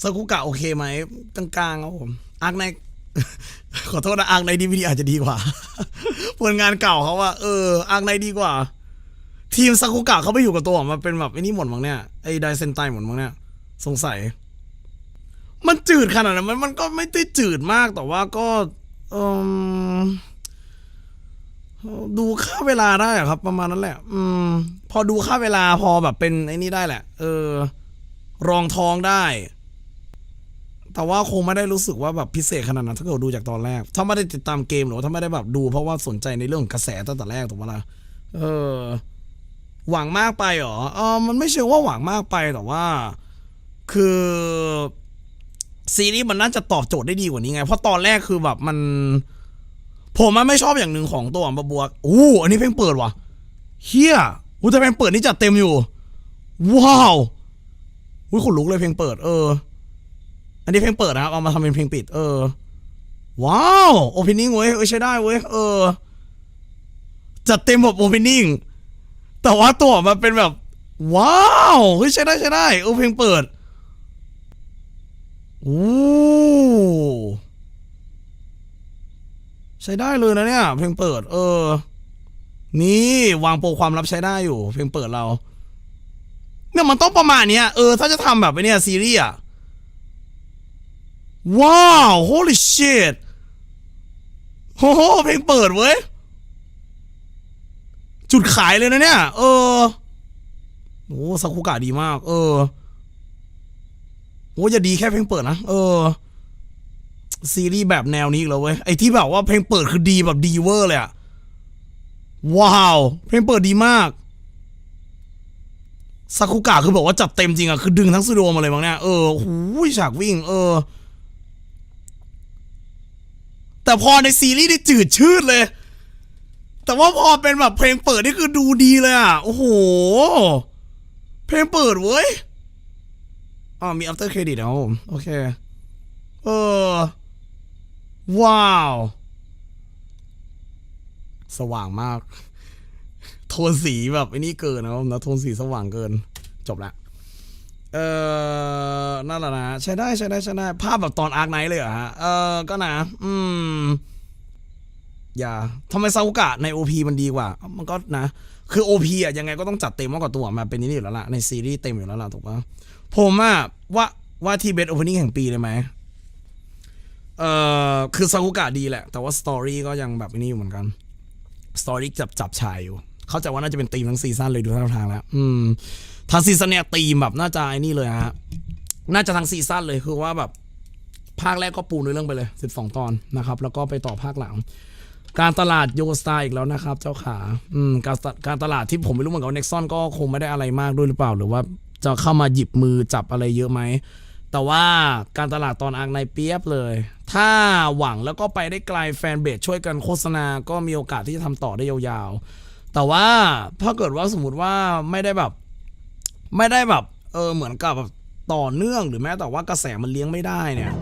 ซากุกะโอเคไหมกลางๆครับผมอาร์คในขอโทษนะอาร์คในดีวีดีอาจจะดีกว่า ผลงานเก่าเขาว่าเอออาร์คในดีกว่า ทีมซากุกะเขาไปอยู่กับตัวมาเป็นแบบไอ้นี่หมดมั้งเนี่ยไอ้ไดเซนไตหมดมั้งเนี่ยสงสัย มันจืดขนาดนั้นมันมันก็ไม่ได้จืดมากแต่ว่าก็เอมดูค่าเวลาได้อะครับ ประมาณนั้นแหละ อืม พอดูค่าเวลาพอแบบเป็นไอ้นี่ได้แหละ เออ รองท้องได้ แต่ว่าคงไม่ได้รู้สึกว่าแบบพิเศษขนาดนั้นถ้าเกิดดูจากตอนแรก ถ้าไม่ได้ติดตามเกมหรือว่าถ้าไม่ได้แบบดู เพราะว่าสนใจในเรื่องกระแสตั้งแต่แรกถูกปะล่ะเออ หวังมากไปเหรอเออมันไม่เชิงว่าหวังมากไปแต่ว่า คือซีรีส์มันน่าจะตอบโจทย์ได้ดีกว่านี้ไง เพราะตอนแรกคือแบบมัน ผมมันไม่ชอบอย่างหนึ่งของตัวบัวบัวอู้อันนี้เพลงเปิดว่ะเฮียอู้แต่เพลงเปิดนี่จัดเต็มอยู่ ว้าวอุ้ยขนลุกเลยเพลงเปิด เออ อันนี้เพลงเปิดนะครับ เอามาทำเป็นเพลงปิด เออ ว้าว โอเพนนิ่งเว้ยเออใช้ได้เว้ย เออ จัดเต็มแบบโอเพนนิ่ง แต่ว่าตัวมันเป็นแบบ ว้าว เฮ้ยใช้ได้ใช้ได้เออเพลงเปิดโอ้ใช้ได้เลยนะเนี่ย เพลงเปิด เออ นี่วางโปรความลับใช้ได้อยู่ เพลงเปิดเรา เนี่ยมันต้องประมาณเนี้ย เออ ถ้าจะทำแบบไอเนี่ยซีรีส์อะ ว้าว holy shit โอ้โหเพลงเปิดเว้ย จุดขายเลยนะเนี่ย เออโอ้ซากุกะดีมาก เออโอ้จะดีแค่เพลงเปิดนะ เออ ซีรีส์แบบแนวนี้อีกแล้วเว้ย ไอที่แบบว่าเพลงเปิดคือดีแบบดีเวอร์เลยอะว้าว เพลงเปิดดีมากซากุกะคือบอกว่าจัดเต็มจริงอะคือดึงทั้งสตูดิโอมาเลยมั้งเนี่ย เออหูยฉากวิ่ง เออ แต่พอในซีรีส์นี่จืดชืดเลย แต่ว่าพอเป็นแบบเพลงเปิดนี่คือดูดีเลยอะ โอ้โห เพลงเปิดเว้ยอ๋อมี after credit นะครับผมโอเค เออ ว้าว สว่างมาก โทนสีแบบไอ้นี่เกินนะครับนะ โทนสีสว่างเกิน จบละ เออนั่นแหละนะใช้ได้ใช้ได้ใช้ได้ภาพแบบตอนอาร์คไนท์เลยเหรอฮะเออก็นะ อืม อย่าทำไมซาอุกะใน OP มันดีกว่า มันก็นะ คือ OP อะยังไงก็ต้องจัดเต็มมากกว่าตัวมาเป็นนี่อยู่แล้วล่ะ ในซีรีส์เต็มอยู่แล้วล่ะถูกปะผมอะว่าว่าที่เบสโอเพนนิ่งแห่งปีเลยไหมเอ่อคือซากุกะดีแหละ แต่ว่าสตอรี่ก็ยังแบบนี้อยู่เหมือนกันสตอรี่จับจับชายอยู่ เข้าใจว่าน่าจะเป็นธีมทั้งซีซั่นเลยดูท่าทางแล้ว อืม ทางซีซั่นเนี่ยธีมแบบน่าจะไอ้นี่เลยฮะน่าจะทั้งซีซั่นเลยคือว่าแบบภาคแรกก็ปูในเรื่องไปเลย 12 ตอนนะครับ แล้วก็ไปต่อภาคหลัง การตลาดโยสตาอีกแล้วนะครับ เจ้าขาอืมการตการตลาดที่ผมไม่รู้เหมือนกันว่าเน็กซอนก็คงไม่ได้อะไรมากด้วยหรือเปล่า หรือว่าจะเข้ามาหยิบมือจับอะไรเยอะไหม แต่ว่าการตลาดตอนอาร์คในเปียบเลย ถ้าหวังแล้วก็ไปได้ไกลแฟนเบสช่วยกันโฆษณาก็มีโอกาสที่จะทำต่อได้ยาวๆ แต่ว่าถ้าเกิดว่าสมมติว่าไม่ได้แบบ ไม่ได้แบบเออเหมือนกับแบบต่อเนื่องหรือแม้แต่ว่ากระแสมันเลี้ยงไม่ได้เนี่ย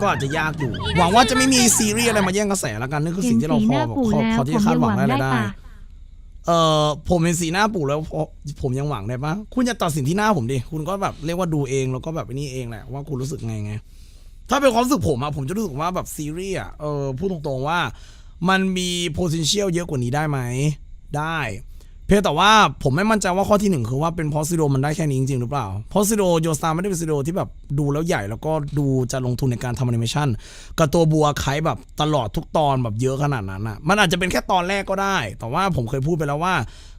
ก็อาจจะยากอยู่ หวังว่าจะไม่มีซีรีส์อะไรมาแย่งกระแสแล้วกันนั่นคือเห็สิ่นงที่เราสีพหอน้าแบบปู่พอแล้วพอที่ผมจะคาดยังหหวัวังงได้ได้ได้ปะเออผมเป็นสีหน้าปู่แล้วพอผมยังหวังได้ปะคุณจะตัดสินที่หน้าผมดิคุณก็แบบเรียกว่าดูเองแล้วก็แบบไอ้นี่เองแหละว่าคุณรู้สึกไงไงถ้าเป็นความรู้สึกผมอะผมจะรู้สึกว่าแบบซีรีส์อะเออพูดตรงๆว่า มันมี potential เยอะกว่านี้ได้ไหมได้ เพียงแต่ว่าผมไม่มั่นใจว่าข้อที่หนึ่งคือว่าเป็นเพราะซิโดมันได้แค่นี้จริงๆหรือเปล่า เพราะซิโดโยสตาไม่ได้เป็นซิโดที่แบบดูแล้วใหญ่แล้วก็ดูจะลงทุนในการทำแอนิเมชันกับตัวบัวไคแบบตลอดทุกตอนแบบเยอะขนาดนั้นอะมันอาจจะเป็นแค่ตอนแรกก็ได้ แต่ว่าผมเคยพูดไปแล้วว่า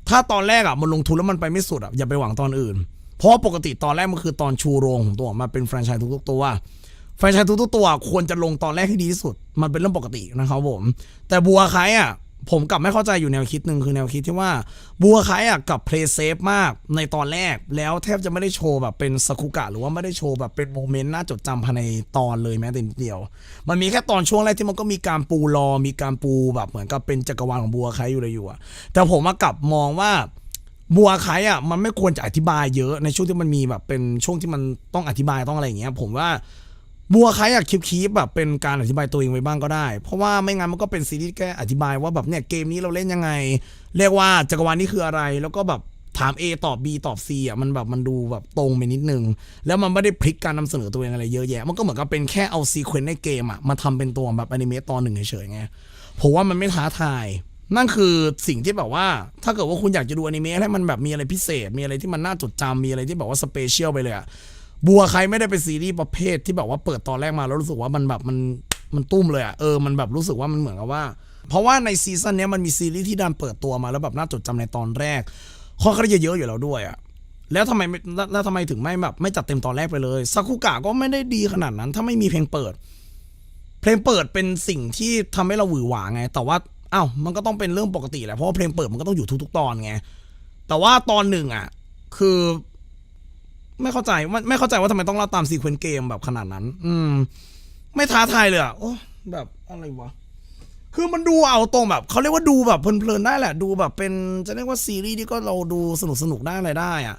ถ้าตอนแรกอะมันลงทุนแล้วมันไปไม่สุดอะอย่าไปหวังตอนอื่น เพราะปกติตอนแรกมันคือตอนชูโรงของตัวมาเป็นแฟรนไชส์ทุกๆตัวแฟรนไชส์ทุกๆตัวควรจะลงตอนแรกให้ดีที่สุด มันเป็นเรื่องปกตินะครับผม แต่บัวไคอะ ผมกลับไม่เข้าใจอยู่แนวคิดหนึ่งคือแนวคิดที่ว่าบัวไคอะกับเพลย์เซฟมากในตอนแรกแล้วแทบจะไม่ได้โชว์แบบเป็นสกุกะ หรือว่าไม่ได้โชว์แบบเป็นโมเมนต์น่าจดจำภายในตอนเลยแม้แต่นิดเดียว มันมีแค่ตอนช่วงแรกที่มันก็มีการปูรอมีการปูแบบเหมือนกับเป็นจักรวาลของบัวไคอยู่เลยอยู่อะแต่ผมมากลับมองว่าบัวไคอะมันไม่ควรจะอธิบายเยอะในช่วงที่มันมีแบบเป็นช่วงที่มันต้องอธิบายต้องอะไรอย่างเงี้ยผมว่า บัวใครอยากคลิปคีปแบบเป็นการอธิบายตัวเองไว้บ้างก็ได้ เพราะว่าไม่งั้นมันก็เป็นซีรีส์แค่อธิบายว่าแบบเนี่ยเกมนี้เราเล่นยังไง เรียกว่าจักรวาลนี้คืออะไร แล้วก็แบบถาม A ตอบ B ตอบ C อะมันแบบมันดูแบบตรงไปนิดนึง แล้วมันไม่ได้พลิกการนำเสนอตัวเองอะไรเยอะแยะ มันก็เหมือนกับเป็นแค่เอาซีเควนต์ในเกมอะมาทำเป็นตัวแบบอนิเมะตอนหนึ่งเฉยๆไงผมว่ามันไม่ท้าทาย นั่นคือสิ่งที่แบบว่า ถ้าเกิดว่าคุณอยากจะดูอนิเมะให้มันแบบมีอะไรพิเศษ มีอะไรที่มันน่าจดจำมีอะไรที่แบบว่าสเปเชียลไปเลยอะ บัวใครไม่ได้เป็นซีรีส์ประเภทที่แบบว่าเปิดตอนแรกมาแล้วรู้สึกว่ามันแบบมันมันตุ้มเลยอะเออมันแบบรู้สึกว่ามันเหมือนกับว่า เพราะว่าในซีซั่นนี้มันมีซีรีส์ที่ดันเปิดตัวมาแล้วแบบน่าจดจำในตอนแรกข้อก็จะเยอะอยู่แล้วด้วยอะแล้วทำไมไมแล้วแล้วทำไมถึงไม่แบบไม่จัดเต็มตอนแรกไปเลยซากุกะก็ไม่ได้ดีขนาดนั้น ถ้าไม่มีเพลงเปิด เพลงเปิดเป็นสิ่งที่ทำให้เราหวือหวาไง แต่ว่าอ้าวมันก็ต้องเป็นเรื่องปกติแหละเพราะว่าเพลงเปิดมันก็ต้องอยู่ทุกๆ ตอนไงแต่ว่าตอนหนึ่งอะ คือ ไม่เข้าใจว่าไม่เข้าใจว่าทำไมต้องเล่าตามซีเควนต์เกมแบบขนาดนั้น อืม ไม่ท้าทายเลยอะโอ้แบบอะไรวะ คือมันดูเอาตรงแบบเขาเรียกว่าดูแบบเพลินๆได้แหละ ดูแบบเป็นจะเรียกว่าซีรีส์ที่ก็เราดูสนุกสนุกๆได้อะไรได้อะ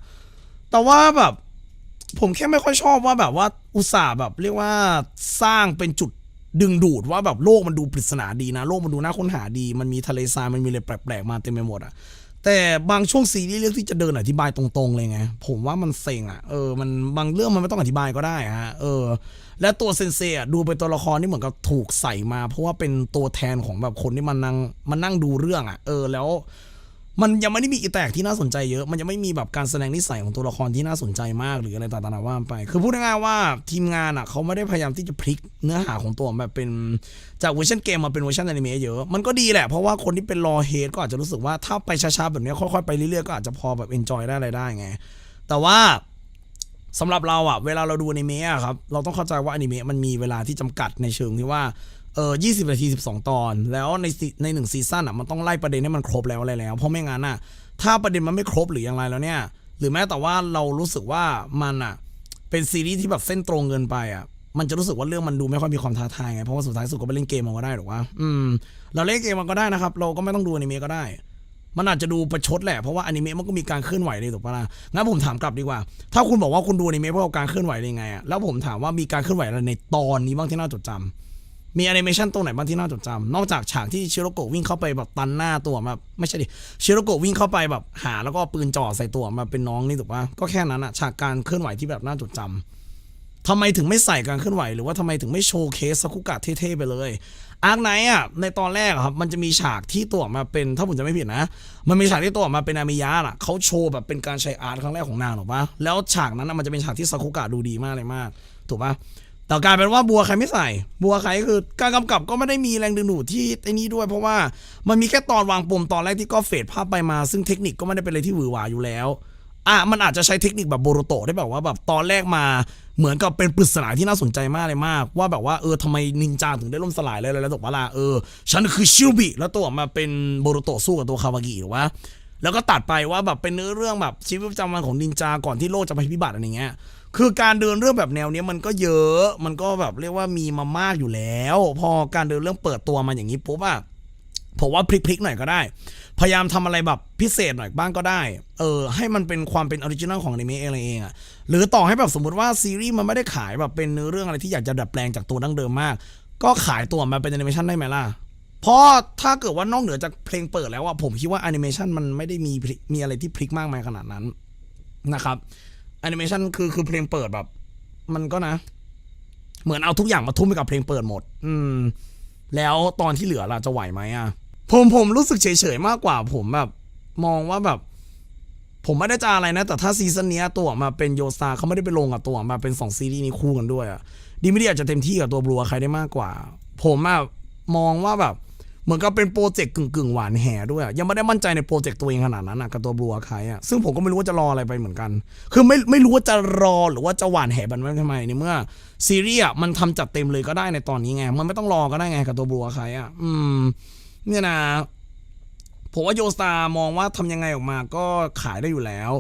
แต่ว่าแบบ ผมแค่ไม่ค่อยชอบว่าแบบว่าอุตส่าห์แบบเรียกว่าสร้างเป็นจุดดึงดูดว่าแบบโลกมันดูปริศนาดีนะ โลกมันดูน่าค้นหาดี มันมีทะเลทรายมันมีอะไรแปลกๆมาเต็มไปหมดอะ แต่บางช่วงซีรีส์เรื่องที่จะเดินอธิบายตรงๆเลยไง ผมว่ามันเซ็งอะเออมันบางเรื่องมันไม่ต้องอธิบายก็ได้ฮะเออ และตัวเซนเซอะดูเป็นตัวละครที่เหมือนกับถูกใส่มา เพราะว่าเป็นตัวแทนของแบบคนที่มันนั่งมันนั่งดูเรื่องอะเออแล้ว มันยังไม่ได้มีอีแตกที่น่าสนใจเยอะ มันยังไม่มีแบบการแสดงนิสัยของตัวละครที่น่าสนใจมากหรืออะไรต่างๆว่าไป คือพูดง่ายๆว่าทีมงานอะเขาไม่ได้พยายามที่จะพลิกเนื้อหาของตัวแบบเป็นจากเวอร์ชันเกมมาเป็นเวอร์ชันอนิเมะเยอะ มันก็ดีแหละ เพราะว่าคนที่เป็นรอเฮดก็อาจจะรู้สึกว่าถ้าไปช้าๆแบบนี้ค่อยๆไปเรื่อยๆก็อาจจะพอแบบเอนจอยได้อะไรได้ไง แต่ว่าสำหรับเราอะเวลาเราดูอนิเมะอะครับเราต้องเข้าใจว่าอนิเมะมันมีเวลาที่จำกัดในเชิงที่ว่า เออ20นาที12ตอน แล้วในในหนึ่งซีซั่นอะมันต้องไล่ประเด็นให้มันครบแล้วอะไรแล้ว เพราะไม่งั้นอะ ถ้าประเด็นมันไม่ครบหรืออย่างไรแล้วเนี่ย หรือแม้แต่ว่าเรารู้สึกว่ามันอะ เป็นซีรีส์ที่แบบเส้นตรงเกินไปอะ มันจะรู้สึกว่าเรื่องมันดูไม่ค่อยมีความท้าทายไง เพราะว่าสุดท้ายสุดก็ไปเล่นเกมมันก็ได้หรอกว่าอืม เราเล่นเกมมันก็ได้นะครับ เราก็ไม่ต้องดูอนิเมะก็ได้ มันอาจจะดูประชดแหละ เพราะว่าอนิเมะมันก็มีการเคลื่อนไหวเลยถูกปะล่ะ งั้นผมถามกลับดีกว่า ถ้าคุณบอกว่าคุณดูอนิเมะเพื่อเอาการเคลื่อนไหวได้ไงอะ แล้วผมถามว่ามีการเคลื่อนไหวอะไรในตอนนี้บ้างที่น่าจดจำ มีแอนิเมชันตัวไหนบ้างที่น่าจดจำนอกจากฉากที่ชิโรโกะวิ่งเข้าไปแบบตันหน้าตัวมาไม่ใช่ดิชิโรโกะวิ่งเข้าไปแบบหาแล้วก็ปืนจ่อใส่ตัวมาเป็นน้องนี่ถูกปะก็แค่นั้นอะฉากการเคลื่อนไหวที่แบบน่าจดจำทำไมถึงไม่ใส่การเคลื่อนไหว หรือว่าทำไมถึงไม่โชว์เคสซากุกะเท่ๆไปเลยอาร์คไนท์อะในตอนแรกอะครับมันจะมีฉากที่ตัวมาเป็นถ้าผมจะไม่ผิดนะ มันมีฉากที่ตัวมาเป็นอามิยะอะเขาโชว์แบบเป็นการใช้อาร์ตครั้งแรกของนางถูกปะแล้วฉากนั้นมันจะเป็นฉากที่ซากุกะดูดีมากเลยมาก ถูกปะ แต่กลายเป็นว่าบัวใครไม่ใส่ บัวใครคือการกำกับก็ไม่ได้มีแรงดึงดูดที่ไอ้นี้ด้วย เพราะว่ามันมีแค่ตอนวางปมตอนแรกที่ก็เฟดภาพไปมา ซึ่งเทคนิคก็ไม่ได้เป็นอะไรที่หวือหวาอยู่แล้วอะมันอาจจะใช้เทคนิคแบบโบโรโตได้แบบว่าแบบตอนแรกมาเหมือนกับเป็นปริศนาที่น่าสนใจมากเลยมาก ว่าแบบว่าเออทำไมนินจาถึงได้ล่มสลายเลยแล้วตกปะล่ะเออฉันคือชิโรบิแล้วตัวมาเป็นโบโรโตสู้กับตัวคาวากิหรือว่าแล้วก็ตัดไปว่าแบบเป็นเนื้อเรื่องแบบชีวิตประจำวันของนินจาก่อนที่โลกจะภัยพิบัติอะไรเงี้ย คือการเดินเรื่องแบบแนวเนี้ยมันก็เยอะ มันก็แบบเรียกว่ามีมามากอยู่แล้ว พอการเดินเรื่องเปิดตัวมาอย่างนี้ปุ๊บอะผมว่าพลิกๆหน่อยก็ได้ พยายามทำอะไรแบบพิเศษหน่อยบ้างก็ได้ เออ ให้มันเป็นความเป็นออริจินัลของอนิเมะอะไรเองอะหรือต่อให้แบบสมมติว่าซีรีส์มันไม่ได้ขายแบบเป็นเนื้อเรื่องอะไรที่อยากจะดัดแปลงจากตัวดั้งเดิมมาก ก็ขายตัวมาเป็นแอนิเมชันได้ไหมล่ะเพราะถ้าเกิดว่านอกเหนือจากเพลงเปิดแล้วอะผมคิดว่าแอนิเมชันมันไม่ได้มีมีอะไรที่พลิกมากมายขนาดนั้นนะครับ อนิเมชันคือคือเพลงเปิดแบบ มันก็นะ เหมือนเอาทุกอย่างมาทุ่มไปกับเพลงเปิดหมด อืม แล้วตอนที่เหลือล่ะจะไหวไหมอะ ผมผมรู้สึกเฉยๆมากกว่า ผมแบบ มองว่าแบบ ผมไม่ได้จะอะไรนะ แต่ถ้าซีซั่นนี้ตัวมาเป็นโยซาเขาไม่ได้ไปลงกับตัวมาเป็นสองซีรีส์นี้คู่กันด้วยอะดีไม่ดีอาจจะเต็มที่กับตัวบลัวใครได้มากกว่า ผมอะมองว่าแบบ เหมือนกับเป็นโปรเจกต์กึ่งกึ่งๆหวานแห่ด้วยยังไม่ได้มั่นใจในโปรเจกต์ตัวเองขนาดนั้นอะกับตัวบลัวใครอะซึ่งผมก็ไม่รู้ว่าจะรออะไรไปเหมือนกัน คือไม่ไม่รู้ว่าจะรอหรือว่าจะหวานแห่บันไว้ทำไมในเมื่อซีรีส์อะมันทำจัดเต็มเลยก็ได้ในตอนนี้ไงมันไม่ต้องรอก็ได้ไงกับตัวบลัวใครอะอืม เนี่ยนะผมว่าโยสตามองว่าทำยังไงออกมาก็ขายได้อยู่แล้ว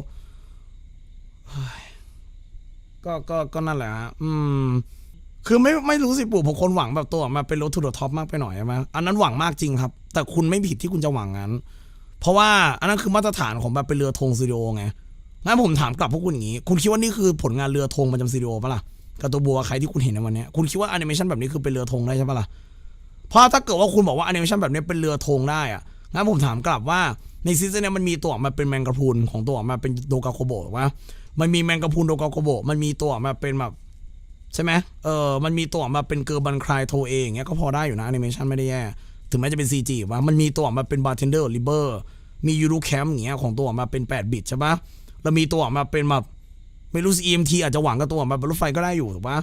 ก็ก็ก็นั่นแหละอืม คือไม่ไม่รู้สิปู่ผมคนหวังแบบตัวมาเป็นรถทูดท็อปมากไปหน่อยใช่ไหมอันนั้นหวังมากจริงครับ แต่คุณไม่ผิดที่คุณจะหวังงั้น เพราะว่าอันนั้นคือมาตรฐานของแบบเป็นเรือธงสตูดิโอไงงั้นผมถามกลับพวกคุณอย่างนี้ คุณคิดว่านี่คือผลงานเรือธงประจำสตูดิโอปะล่ะกับตัวบัวใครที่คุณเห็นในวันนี้คุณคิดว่าแอนิเมชันแบบนี้คือเป็นเรือธงได้ใช่ปะล่ะเพราะถ้าเกิดว่าคุณบอกว่าแอนิเมชันแบบนี้เป็นเรือธงได้อะงั้นผมถามกลับว่าในซีซั่นเนี้ยมันมีตัวออกมาเป็นแมงกะพรุนของตัวออกมาเป็นโดกาโคโบะมันมีแมงกะพรุนโดกาโคโบะมันมีตัวออกมาเป็นแบบ ใช่ไหมเออมันมีตัวมาเป็นเกอร์บันคลายโทเองเงี้ยก็พอได้อยู่นะแอนิเมชันไม่ได้แย่ถึงแม้จะเป็น CG ว่ามันมีตัวมาเป็นบาร์เทนเดอร์ลิเบอร์มียูรูแคมป์อย่างเงี้ยของตัวมาเป็น 8 บิตใช่ปะแล้วมีตัวมาเป็นแบบไม่รู้ EMT อาจจะหวังกับตัวมาเป็นรถไฟก็ได้อยู่ถูกปะ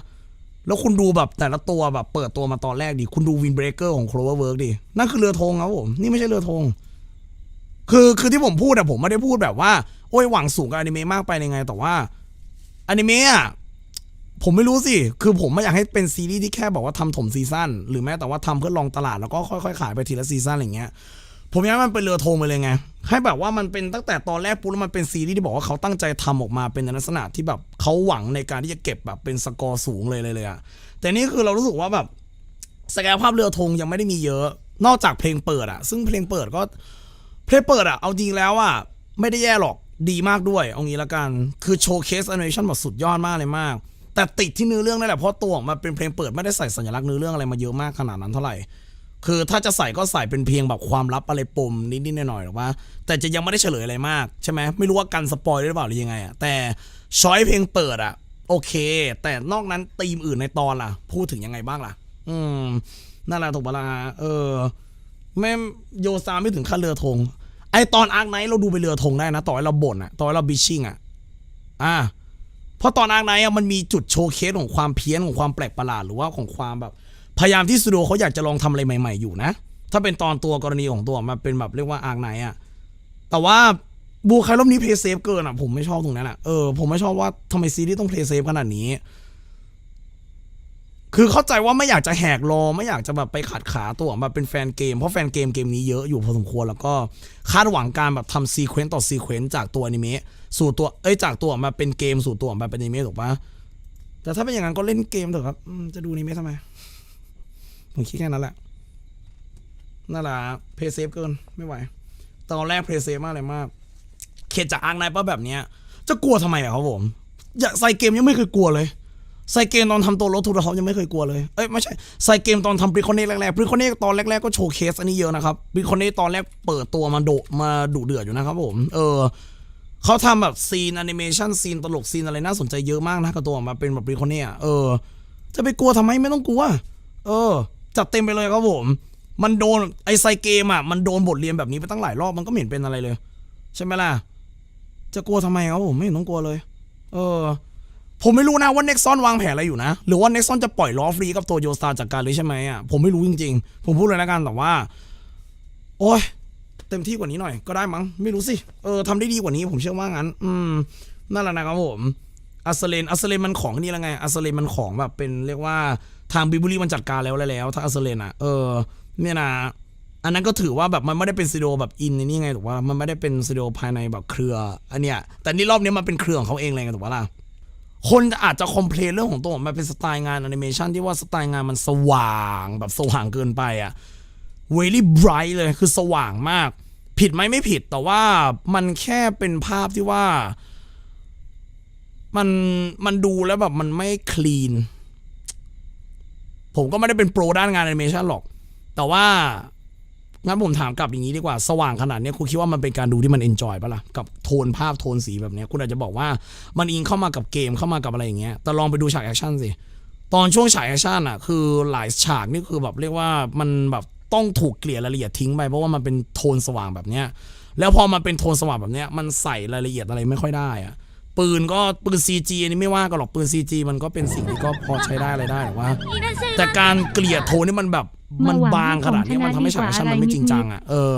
แล้วคุณดูแบบแต่ละตัวแบบเปิดตัวมาตอนแรกดิ คุณดูวินเบรกเกอร์ของ Cloverwork ดิ นั่นคือเรือธงครับผม นี่ไม่ใช่เรือธง คือคือที่ผมพูดอะผมไม่ได้พูดแบบว่า โอ้ยหวังสูงกับอนิเมะมากไปยังไง แต่ว่าอนิเมะอะ ผมไม่รู้สิ คือผมไม่อยากให้เป็นซีรีส์ที่แค่บอกว่าทำถมซีซั่นหรือแม้แต่ว่าทำเพื่อลองตลาดแล้วก็ค่อยๆ ขายไปทีละซีซั่นอะไรเงี้ย ผมอยากมันเป็นเรือธงไปเลยไง ให้แบบว่ามันเป็นตั้งแต่ตอนแรกปุ๊บแล้วมันเป็นซีรีส์ที่บอกว่าเขาตั้งใจทำออกมาเป็นในลักษณะที่แบบเขาหวังในการที่จะเก็บแบบเป็นสกอร์สูงเลยเลยเลยอะแต่นี่คือเรารู้สึกว่าแบบศักยภาพเรือธงยังไม่ได้มีเยอะ นอกจากเพลงเปิดอะซึ่งเพลงเปิดก็เพลงเปิดอะเอาจริงแล้วอะไม่ได้แย่หรอกดีมากด้วยเอางี้ละกัน คือโชว์เคสแอนิเมชันแบบสุดยอดมากเลยมาก แต่ติดที่เนื้อเรื่องนั่นแหละเพราะตัวออกมาเป็นเพลงเปิดไม่ได้ใส่สัญลักษณ์เนื้อเรื่องอะไรมาเยอะมากขนาดนั้นเท่าไหร่ คือถ้าจะใส่ก็ใส่เป็นเพียงแบบความลับอะไรปมนิดๆหน่อยๆหรอกว่า แต่จะยังไม่ได้เฉลยอะไรมากใช่ไหมไม่รู้ว่ากันสปอยได้หรือเปล่าหรือยังไงอะแต่ช้อยเพลงเปิดอะโอเค แต่นอกนั้นธีมอื่นในตอนล่ะ พูดถึงยังไงบ้างล่ะ อืมนั่นแหละถูกปะล่ะเออแม่โยซาไม่ถึงขั้นเรือธงไอตอนอาร์คไนท์เราดูไปเรือธงได้นะ ต่อให้เราบ่นอะต่อให้เราบิชชิ่งอะอ่า เพราะตอนอาร์ไนท์อะมันมีจุดโชว์เคสของความเพี้ยนของความแปลกประหลาดหรือว่าของความแบบ พยายามที่สตูดิโอเขาอยากจะลองทำอะไรใหม่ ๆอยู่นะ ถ้าเป็นตอนตัวกรณีของตัวมาเป็นแบบเรียกว่าอาร์ไนท์อะแต่ว่าบูคายรอบนี้เพย์เซฟเกินอะผมไม่ชอบตรงนั้นอะเออผมไม่ชอบว่าทำไมซีรีส์ต้องเพย์เซฟขนาดนี้ คือเข้าใจว่าไม่อยากจะแหกรอไม่อยากจะแบบไปขัดขาตัวมาเป็นแฟนเกมเพราะแฟนเกมเกมนี้เยอะอยู่พอสมควรแล้วก็คาดหวังการแบบทำซีเควนต์ต่อซีเควนต์จากตัวอนิเมะ สู่ตัวเอ้ยจากตัวออกมาเป็นเกมสู่ตัวออกมาเป็นอนิเมะถูกปะแต่ถ้าเป็นอย่างนั้นก็เล่นเกมเถอะครับจะดูอนิเมะทำไมผมคิดแค่นั้นแหละนั่นแหละเพย์เซฟเกินไม่ไหว ตอนแรกเพย์เซฟมากเลยมาก เขตจากอาร์คไนป้าแบบเนี้ย จะกลัวทำไมอะครับผม อย่าใส่เกมยังไม่เคยกลัวเลยใส่เกมตอนทำตัวรถทูดท็อปยังไม่เคยกลัวเลย เอ้ยไม่ใช่ใส่เกมตอนทำบริคอนเน่แรกๆบริคอนเน่ตอนแรกๆก็โชว์เคสอันนี้เยอะนะครับบริคอนเน่ตอนแรกเปิดตัวมาโดมาดุเดือดอยู่นะครับผม เออ เขาทำแบบซีนแอนิเมชันซีนตลกซีนอะไรน่าสนใจเยอะมากนะกับตัวออกมาเป็นแบบริคอนเน่อะเออ จะไปกลัวทำไมไม่ต้องกลัว เออ จัดเต็มไปเลยครับผม มันโดนไอไซเกมอะมันโดนบทเรียนแบบนี้ไปตั้งหลายรอบมันก็ไม่เห็นเป็นอะไรเลย ใช่ไหมล่ะ จะกลัวทำไมครับผมไม่เห็นต้องกลัวเลย เออ ผมไม่รู้นะว่าเน็กซอนวางแผนอะไรอยู่นะ หรือว่าเน็กซอนจะปล่อยล้อฟรีกับตัวโยสตาจากการเลยใช่ไหมอะผมไม่รู้จริงๆ ผมพูดเลยนะกันแต่ว่า โอ้ย เต็มที่กว่านี้หน่อยก็ได้มั้งไม่รู้สิเออทำได้ดีกว่านี้ผมเชื่อว่างั้น อืมนั่นแหละนะครับผมอัสเลนอัสเลนมันของนี่ล้วไงอัสเลนมันของแบบเป็นเรียกว่าทางบิบูรี่มันจัดการแล้วแล้วแล้วถ้าอัสเลนอะเออเนี่ยนะอันนั้นก็ถือว่าแบบมันไม่ได้เป็นสตูดิโอแบบอินในนี่ไงถูกว่ามันไม่ได้เป็นสตูดิโอภายในแบบเครือ อันเนี้ยแต่นี่รอบนี้มันเป็นเครือของเขาเองเลยไงถูกปะล่ะคนอาจจะคอมเพลนเรื่องของตัวมันเป็นสไตล์งานแอนิเมชันที่ว่าสไตล์งานมันสว่างแบบสว่างเกินไปอะ very bright เลยคือสว่างมาก ผิดไหมไม่ผิดแต่ว่ามันแค่เป็นภาพที่ว่า มันมันดูแล้วแบบมันไม่คลีน ผมก็ไม่ได้เป็นโปรด้านงานแอนิเมชันหรอก แต่ว่างั้นผมถามกลับอย่างนี้ดีกว่า สว่างขนาดนี้คุณคิดว่ามันเป็นการดูที่มันเอนจอยปะล่ะ กับโทนภาพโทนสีแบบนี้ คุณอาจจะบอกว่ามันอิงเข้ามากับเกมเข้ามากับอะไรอย่างเงี้ยแต่ลองไปดูฉากแอคชั่นสิตอนช่วงฉากแอคชั่นอะคือหลายฉากนี่คือแบบเรียกว่ามันแบบ ต้องถูกเกลี่ยรายละเอียดทิ้งไปเพราะว่ามันเป็นโทนสว่างแบบเนี้ยแล้วพอมันเป็นโทนสว่างแบบเนี้ยมันใส่รายละเอียดอะไรไม่ค่อยได้อะปืนก็ปืน CG อันนี้ไม่ว่ากันหรอกปืน CG มันก็เป็นสิ่งที่ก็พอใช้ได้อะไรได้แต่ว่า แต่การเกลี่ยโทนนี่มันแบบมันบางขนาดนี้มันทำให้ฉากแอคชั่นมันไม่จริงจังอะเออ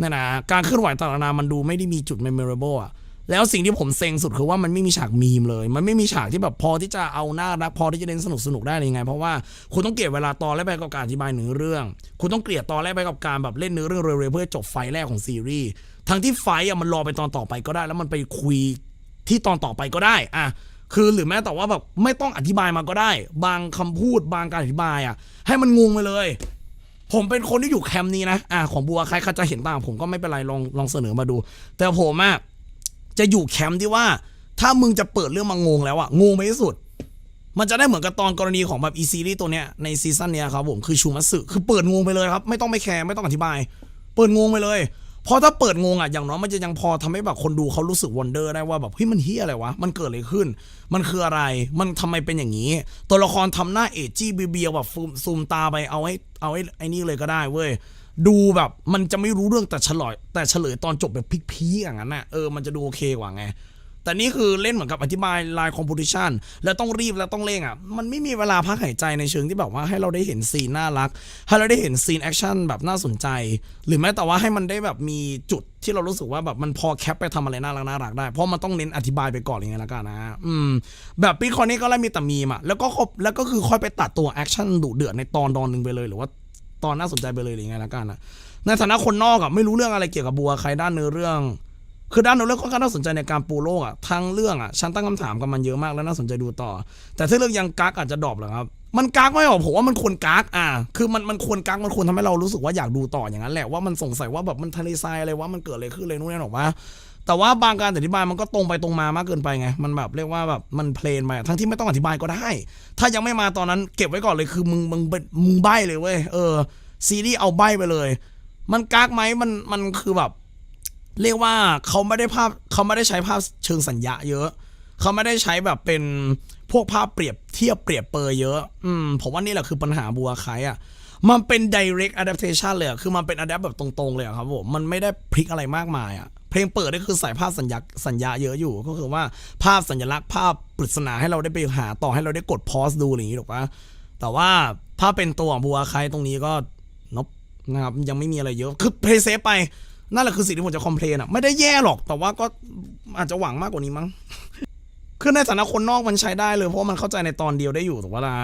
นั่นนะการเคลื่อนไหวต่างๆนานามันดูไม่ได้มีจุด memorable อะ แล้วสิ่งที่ผมเซ็งสุดคือว่ามันไม่มีฉากมีมเลย มันไม่มีฉากที่แบบพอที่จะเอาหน้ารักพอที่จะเล่นสนุกสนุกได้ยังไง เพราะว่าคุณต้องเกลียดเวลาตอนแรกไปกับการอธิบายเนื้อเรื่อง คุณต้องเกลียดตอนแรกไปกับการแบบเล่นเนื้อเรื่องเร็วๆเพื่อจบไฟแรกของซีรีส์ทั้งที่ไฟอะมันรอไปตอนต่อไปก็ได้ แล้วมันไปคุยที่ตอนต่อไปก็ได้อะคือหรือแม้แต่ว่าแบบไม่ต้องอธิบายมาก็ได้ บางคำพูดบางการอธิบายอะ ให้มันงงไปเลย ผมเป็นคนที่อยู่แคมป์นี้นะอะของบัวใครเขาจะเห็นต่างผมก็ไม่เป็นไรลองลองเสนอมาดู แต่ผมอะ จะอยู่แคมป์ที่ว่า ถ้ามึงจะเปิดเรื่องมางงแล้วอะงงไปที่สุด มันจะได้เหมือนกับตอนกรณีของแบบอีซีรีตัวเนี้ยในซีซั่นเนี้ยครับผมคือชูมัตสึคือเปิดงงไปเลยครับ ไม่ต้องไปแคร์ไม่ต้องอธิบาย เปิดงงไปเลยเพราะถ้าเปิดงงอะอย่างน้อยมันจะยังพอทำให้แบบคนดูเขารู้สึกวอนเดอร์ได้ว่าแบบเฮ้ยมันเฮียอะไรวะ มันเกิดอะไรขึ้น มันคืออะไรมันทำไมเป็นอย่างนี้ ตัวละครทำหน้าเอจจี้เบียวแบบซูมตาไปเอาไอ้เอาไอ้ไอ้นี่เลยก็ได้เว้ย ดูแบบมันจะไม่รู้เรื่องแต่เฉลยแต่เฉลยตอนจบแบบพีคๆอย่างนั้นน่ะเออมันจะดูโอเคกว่าไง แต่นี่คือเล่นเหมือนกับอธิบายลายคอมโพ i ชันแล้วต้องรีบแล้วต้องเร่งอะ มันไม่มีเวลาพักหายใจในเชิงที่แบบว่าให้เราได้เห็นซีนน่ารัก ให้เราได้เห็นซีนแอคชั่นแบบน่าสนใจ หรือแม้แต่ว่าให้มันได้แบบมีจุดที่เรารู้สึกว่าแบบมันพอแคปไปทำอะไรน่ารักน่ารักได้ เพราะมันต้องเน้นอธิบายไปก่อนอย่างเงี้ยละกันนะอืมแบบปีคอนนี้ก็ไล่มีแต่มีมอะแล้วก็ครบแล้วก็คือค่อยไปตัดตัวแอคชั่นดุเดือดในตอนตอนหนึ่งไปเลยหรือว่า ตอนน่าสนใจไปเลยหรือไงละกันนะในฐานะคนนอกอะไม่รู้เรื่องอะไรเกี่ยวกับบัวใครด้านเนื้อเรื่อง คือด้านเนื้อเรื่องค่อนข้างน่าสนใจในการปูโลกอะทั้งเรื่องอะฉันตั้งคำถามกับมันเยอะมากแล้วน่าสนใจดูต่อ แต่ถ้าเรื่องยังกักอาจจะดรอปเหรอครับมันกักไม่หรอกผมว่ามันควรกักอะคือมันมันควรกักมันควรทำให้เรารู้สึกว่าอยากดูต่ออย่างนั้นแหละว่ามันสงสัยว่าแบบมันทะเลทรายอะไรว่ามันเกิดอะไรขึ้นเลยนู่นนี่หรอกว่า แต่ว่าบางการอธิบายมันก็ตรงไปตรงมามากเกินไปไง มันแบบเรียกว่าแบบมันเพลนไปทั้งที่ไม่ต้องอธิบายก็ได้ ถ้ายังไม่มาตอนนั้นเก็บไว้ก่อนเลยคือมึงมึงเป็นมึงใบเลยเว้ยเออซีรีส์เอาใบไปเลย มันกักไหมมันมันคือแบบ เรียกว่าเขาไม่ได้ภาพเขาไม่ได้ใช้ภาพเชิงสัญญาเยอะ เขาไม่ได้ใช้แบบเป็นพวกภาพเปรียบเทียบเปรียบเปรยเยอะ อืมผมว่านี่แหละคือปัญหาบัวไคอะมันเป็น direct adaptation เลยคือมันเป็น adapt แบบตรงๆเลยครับผม มันไม่ได้พลิกอะไรมากมายอะ เพลงเปิดนี่คือใส่ภาพสัญญาสัญญาเยอะอยู่ ก็คือว่าภาพสัญลักษณ์ภาพปริศนาให้เราได้ไปหาต่อให้เราได้กดพอสดูอะไรอย่างนี้ถูกปะแต่ว่าถ้าเป็นตัวของบัวไครตรงนี้ก็นบนะครับยังไม่มีอะไรเยอะ คือเพลย์เซฟไปนั่นแหละคือสิ่งที่ผมจะคอมเพลนอะไม่ได้แย่หรอกแต่ว่าก็อาจจะหวังมากกว่านี้มั้งคือในฐานะคนนอกมันใช้ได้เลยเพราะมันเข้าใจในตอนเดียวได้อยู่ถูกปะล่ะ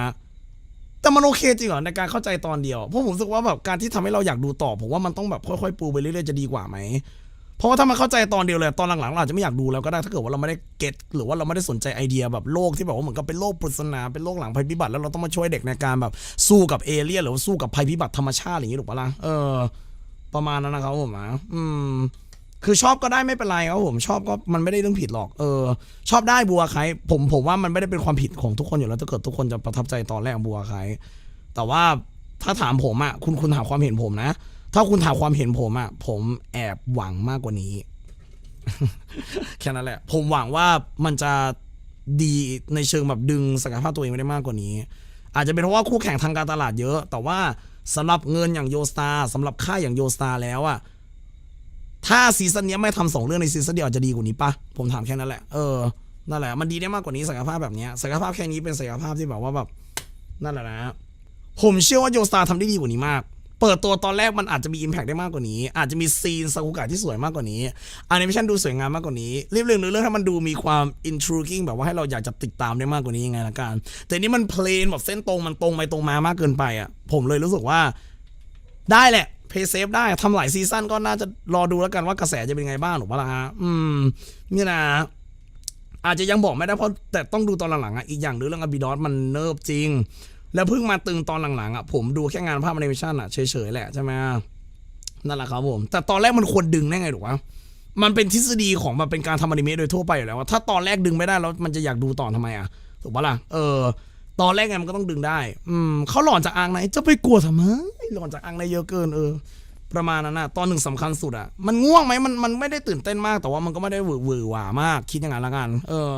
แต่มันโอเคจริงเหรอในการเข้าใจตอนเดียวเพราะผมรู้สึกว่าแบบการที่ทำให้เราอยากดูต่อผมว่ามันต้องแบบค่อยๆปูไปเรื่อยๆจะดีกว่าไหม เพราะว่าถ้ามันเข้าใจตอนเดียวเลยตอนหลังๆเราอาจจะไม่อยากดูแล้วก็ได้ถ้าเกิดว่าเราไม่ได้เก็ตหรือว่าเราไม่ได้สนใจไอเดียแบบโลกที่แบบว่าเหมือนกับเป็นโลกปริศนาเป็นโลกหลังภัยพิบัติแล้วเราต้องมาช่วยเด็กในการแบบสู้กับเอเลี่ยนหรือว่าสู้กับภัยพิบัติธรรมชาติอย่างนี้ถูกปะล่ะเออ ประมาณนั้นนะครับผมนะอืม คือชอบก็ได้ไม่เป็นไรครับผมชอบก็มันไม่ได้เรื่องผิดหรอก เออ ชอบได้บัวใครผมผมว่ามันไม่ได้เป็นความผิดของทุกคนอยู่แล้วถ้าเกิดทุกคนจะประทับใจตอนแรกบัวใครแต่ว่าถ้าถามผมอะคุณคุณถามความเห็นผมนะ ถ้าคุณถามความเห็นผมอะผมแอบหวังมากกว่านี้ แค่นั้นแหละ ผมหวังว่ามันจะดีในเชิงแบบดึงศักยภาพตัวเองไม่ได้มากกว่านี้ อาจจะเป็นเพราะว่าคู่แข่งทางการตลาดเยอะ แต่ว่าสำหรับเงินอย่างโยสตาสำหรับค่ายอย่างโยสตาแล้วอะถ้าซีซั่นนี้ไม่ทำสองเรื่องในซีซั่นเดียวจะดีกว่านี้ปะผมถามแค่นั้นแหละเออนั่นแหละมันดีได้มากกว่านี้ศักยภาพแบบเนี้ยศักยภาพแค่นี้เป็นศักยภาพที่แบบว่าแบบนั่นแหละนะผมเชื่อว่าโยสตาทำได้ดีกว่านี้มาก เปิดตัวตอนแรกมันอาจจะมี Impact ได้มากกว่านี้ อาจจะมีซีนซากุกะที่สวยมากกว่านี้แอนิเมชันดูสวยงามมากกว่านี้เรีบเรียงเนื้อเรื่องให้มันดูมีความ intriguing แบบว่าให้เราอยากจะติดตามได้มากกว่านี้ยังไงละกัน แต่นี่มันเพลนแบบเส้นตรงมันตรงไปตรงมามากเกินไปอะผมเลยรู้สึกว่าได้แหละเพย์เซฟได้ทำหลายซีซั่นก็น่าจะรอดูแล้วกันว่ากระแสจะเป็นไงบ้างหรือเปล่าฮะอืมนี่นะอาจจะยังบอกไม่ได้เพราะแต่ต้องดูตอนหลังๆอะอีกอย่างหนึ่งเรื่องอบิดอสมันเนิบจริง แล้วเพิ่งมาตึงตอนหลังๆอะผมดูแค่งานภาพแอนิเมชันอะเฉยๆแหละใช่ไหมนั่นแหละครับผม แต่ตอนแรกมันควรดึงได้ไงถูกปะมันเป็นทฤษฎีของแบบเป็นการทำอนิเมะโดยทั่วไปอยู่แล้วว่าถ้าตอนแรกดึงไม่ได้แล้วมันจะอยากดูต่อทำไมอะถูกปะล่ะเออ ตอนแรกไงมันก็ต้องดึงได้ อืมเขาหลอนจากอ่างไหนจะไปกลัวทำไมหลอนจากอ่างไหนเยอะเกินเออ ประมาณนั้นนะตอนหนึ่งสำคัญสุดอะมันง่วงไหมมันมันไม่ได้ตื่นเต้นมาก แต่ว่ามันก็ไม่ได้หวือหวือหวามาก คิดอย่างนั้นละกัน เออ